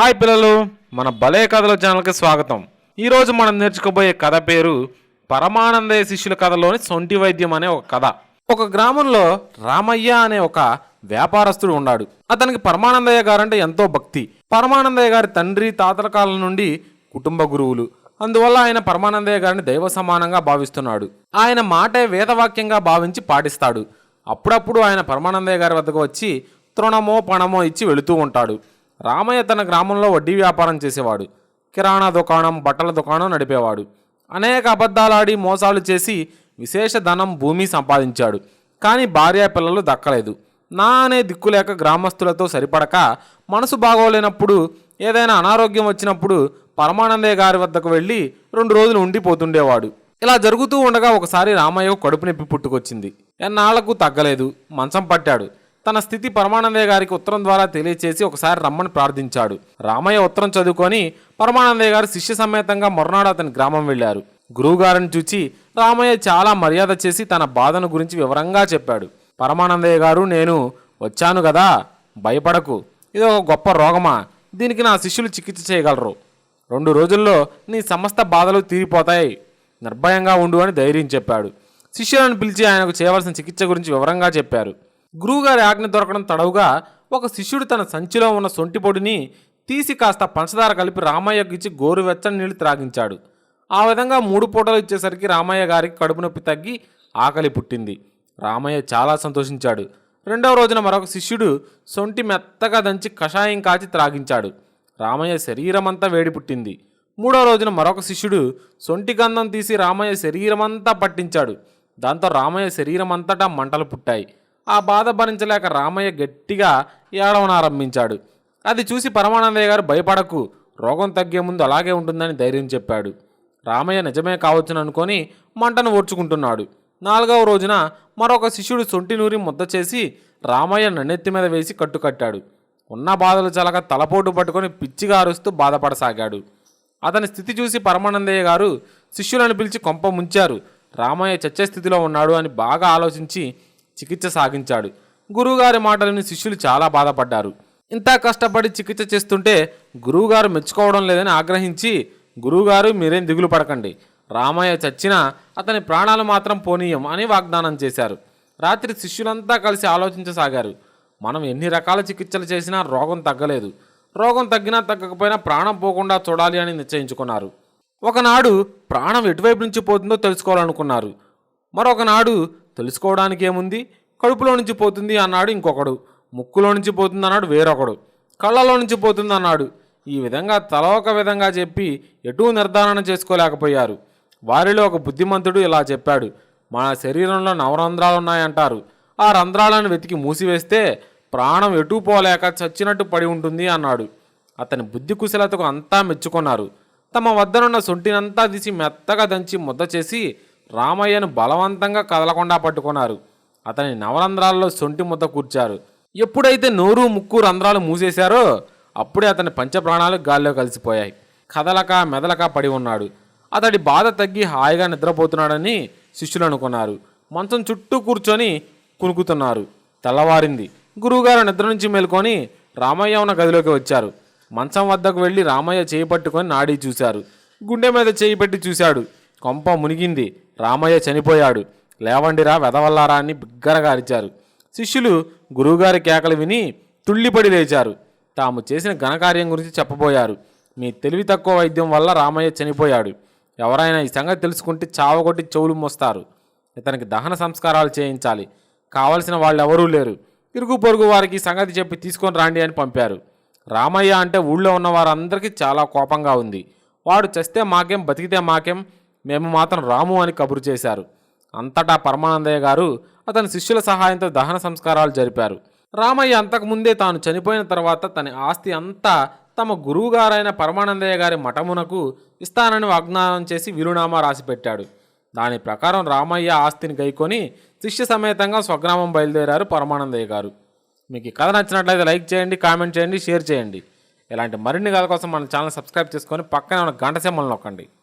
Hi పిల్లలు మన భలే కథల ఛానల్కి స్వాగతం. ఈరోజు మనం నేర్చుకోబోయే కథ పేరు పరమానందయ్య శిష్యుల కథలోని సొంటి వైద్యం అనే ఒక కథ. ఒక గ్రామంలో రామయ్య అనే ఒక వ్యాపారస్తుడు ఉన్నాడు. అతనికి పరమానందయ్య గారంటే ఎంతో భక్తి. పరమానందయ్య గారి తండ్రి తాతల కాలం నుండి కుటుంబ గురువులు. అందువల్ల ఆయన పరమానందయ్య గారిని దైవ సమానంగా భావిస్తున్నాడు. ఆయన మాటే వేదవాక్యంగా భావించి పాటిస్తాడు. అప్పుడప్పుడు ఆయన పరమానందయ్య గారి వద్దకు వచ్చి తృణమో పణమో ఇచ్చి వెళుతూ ఉంటాడు. రామయ్య తన గ్రామంలో వడ్డీ వ్యాపారం చేసేవాడు. కిరాణా దుకాణం బట్టల దుకాణం నడిపేవాడు. అనేక అబద్ధాలాడి మోసాలు చేసి విశేష ధనం భూమి సంపాదించాడు. కానీ భార్య పిల్లలు దక్కలేదు. నా అనే దిక్కులేక గ్రామస్తులతో సరిపడక మనసు బాగోలేనప్పుడు ఏదైనా అనారోగ్యం వచ్చినప్పుడు పరమానందయ్య గారి వద్దకు వెళ్ళి రెండు రోజులు ఉండిపోతుండేవాడు. ఇలా జరుగుతూ ఉండగా ఒకసారి రామయ్య కడుపు నొప్పి పుట్టుకొచ్చింది. ఎన్నాళ్ళకు తగ్గలేదు. మంచం పట్టాడు. తన స్థితి పరమానందయ్య గారికి ఉత్తరం ద్వారా తెలియచేసి ఒకసారి రమ్మని ప్రార్థించాడు. రామయ్య ఉత్తరం చదువుకొని పరమానందయ్య గారు శిష్య సమేతంగా మరునాడు అతని గ్రామం వెళ్ళారు. గురువుగారిని చూచి రామయ్య చాలా మర్యాద చేసి తన బాధను గురించి వివరంగా చెప్పాడు. పరమానందయ్య గారు నేను వచ్చాను కదా భయపడకు. ఇది ఒక గొప్ప రోగమా? దీనికి నా శిష్యులు చికిత్స చేయగలరు. రెండు రోజుల్లో నీ సమస్త బాధలు తీరిపోతాయి. నిర్భయంగా ఉండు అని ధైర్యం చెప్పాడు. శిష్యులను పిలిచి ఆయనకు చేయవలసిన చికిత్స గురించి వివరంగా చెప్పారు. గురువుగారి ఆజ్ఞ దొరకడం తడవుగా ఒక శిష్యుడు తన సంచిలో ఉన్న సొంటిపొడిని తీసి కాస్త పంచదార కలిపి రామయ్యకు ఇచ్చి గోరువెచ్చని నీళ్ళు త్రాగించాడు. ఆ విధంగా మూడు పూటలు ఇచ్చేసరికి రామయ్య గారికి కడుపు నొప్పి తగ్గి ఆకలి పుట్టింది. రామయ్య చాలా సంతోషించాడు. రెండవ రోజున మరొక శిష్యుడు సొంటి మెత్తగా దంచి కషాయం కాచి త్రాగించాడు. రామయ్య శరీరమంతా వేడి పుట్టింది. మూడో రోజున మరొక శిష్యుడు సొంటి గంధం తీసి రామయ్య శరీరమంతా పట్టించాడు. దాంతో రామయ్య శరీరమంతటా మంటలు పుట్టాయి. ఆ బాధ భరించలేక రామయ్య గట్టిగా ఏడవనారంభించాడు అది చూసి పరమానందయ్య గారు భయపడకు రోగం తగ్గే ముందు అలాగే ఉంటుందని ధైర్యం చెప్పాడు. రామయ్య నిజమే కావచ్చును అనుకొని మంటను ఓడ్చుకుంటున్నాడు. నాలుగవ రోజున మరొక శిష్యుడు సొంటి నూరి ముద్ద చేసి రామయ్య నన్నెత్తి మీద వేసి కట్టుకట్టాడు. ఉన్న బాధలు చలక తలపోటు పట్టుకొని పిచ్చిగా అరుస్తూ బాధపడసాగాడు. అతని స్థితి చూసి పరమానందయ్య గారు శిష్యులను పిలిచి కొంప ముంచారు. రామయ్య చచ్చే స్థితిలో ఉన్నాడు అని బాగా ఆలోచించి చికిత్స సాగించాడు. గురువుగారి మాటలని శిష్యులు చాలా బాధపడ్డారు. ఇంత కష్టపడి చికిత్స చేస్తుంటే గురువుగారు మెచ్చుకోవడం లేదని ఆగ్రహించి గురువుగారు మీరేం దిగులు పడకండి. రామయ్య చచ్చినా అతని ప్రాణాలు మాత్రం పోనీయం అని వాగ్దానం చేశారు. రాత్రి శిష్యులంతా కలిసి ఆలోచించసాగారు. మనం ఎన్ని రకాల చికిత్సలు చేసినా రోగం తగ్గలేదు. రోగం తగ్గినా తగ్గకపోయినా ప్రాణం పోకుండా చూడాలి అని నిశ్చయించుకున్నారు. ఒకనాడు ప్రాణం ఎటువైపు నుంచి పోతుందో తెలుసుకోవాలనుకున్నారు. మరొకనాడు తెలుసుకోవడానికి ఏముంది? కడుపులో నుంచి పోతుంది అన్నాడు ఇంకొకడు. ముక్కులో నుంచి పోతుంది అన్నాడు వేరొకడు. కళ్ళలో నుంచి పోతుంది అన్నాడు. ఈ విధంగా తల ఒక విధంగా చెప్పి ఎటూ నిర్ధారణ చేసుకోలేకపోయారు. వారిలో ఒక బుద్ధిమంతుడు ఇలా చెప్పాడు. మన శరీరంలో నవరంధ్రాలు ఉన్నాయంటారు ఆ రంధ్రాలను వెతికి మూసివేస్తే ప్రాణం ఎటూ పోలేక చచ్చినట్టు పడి ఉంటుంది అన్నాడు. అతని బుద్ధి కుశలతకు అంతా మెచ్చుకున్నారు. తమ వద్దనున్న సొంటినంతా తీసి మెత్తగా దంచి ముద్ద చేసి రామయ్యను బలవంతంగా కదలకుండా పట్టుకున్నారు. అతని నవరంధ్రాల్లో సొంటి ముద్ద కూర్చారు. ఎప్పుడైతే నోరు ముక్కు రంధ్రాలు మూసేశారో అప్పుడే అతని పంచప్రాణాలు గాల్లో కలిసిపోయాయి. కదలక మెదలక పడి ఉన్నాడు. అతడి బాధ తగ్గి హాయిగా నిద్రపోతున్నాడని శిష్యులు అనుకున్నారు. మంచం చుట్టూ కూర్చొని కునుకుతున్నారు. తెల్లవారింది. గురువుగారు నిద్ర నుంచి మేల్కొని రామయ్య ఉన్న గదిలోకి వచ్చారు. మంచం వద్దకు వెళ్ళి రామయ్య చేయి పట్టుకొని నాడి చూశారు. గుండె మీద చేయి పెట్టి చూశాడు. కొంప మునిగింది. రామయ్య చనిపోయాడు. లేవండిరా వెదవల్లారా అని బిగ్గరగా అరిచారు. శిష్యులు గురువుగారి కేకలు విని తుళ్ళిపడి లేచారు. తాము చేసిన ఘనకార్యం గురించి చెప్పబోయారు. మీ తెలివి తక్కువ వైద్యం వల్ల రామయ్య చనిపోయాడు. ఎవరైనా ఈ సంగతి తెలుసుకుంటే చావగొట్టి చెవులు మోస్తారు. ఇతనికి దహన సంస్కారాలు చేయించాలి. కావలసిన వాళ్ళు ఎవరూ లేరు. ఇరుగు పొరుగు వారికి సంగతి చెప్పి తీసుకొని రాండి అని పంపారు. రామయ్య అంటే ఊళ్ళో ఉన్న వారందరికీ చాలా కోపంగా ఉంది. వాడు చస్తే మాకేం బతికితే మాకేం మేము మాత్రం రాము అని కబురు చేశారు. అంతటా పరమానందయ్య గారు అతని శిష్యుల సహాయంతో దహన సంస్కారాలు జరిపారు. రామయ్య అంతకుముందే తాను చనిపోయిన తర్వాత తన ఆస్తి అంతా తమ గురువుగారైన పరమానందయ్య గారి మఠమునకు ఇస్తానని వాగ్దానం చేసి వీరునామా రాసిపెట్టాడు. దాని ప్రకారం రామయ్య ఆస్తిని గైకొని శిష్య సమేతంగా స్వగ్రామం బయలుదేరారు పరమానందయ్య గారు. మీకు ఈ కథ నచ్చినట్లయితే లైక్ చేయండి కామెంట్ చేయండి షేర్ చేయండి. ఇలాంటి మరిన్ని కథల కోసం మన ఛానల్ సబ్స్క్రైబ్ చేసుకొని పక్కనే ఉన్న గంట సింబల్ నొక్కండి.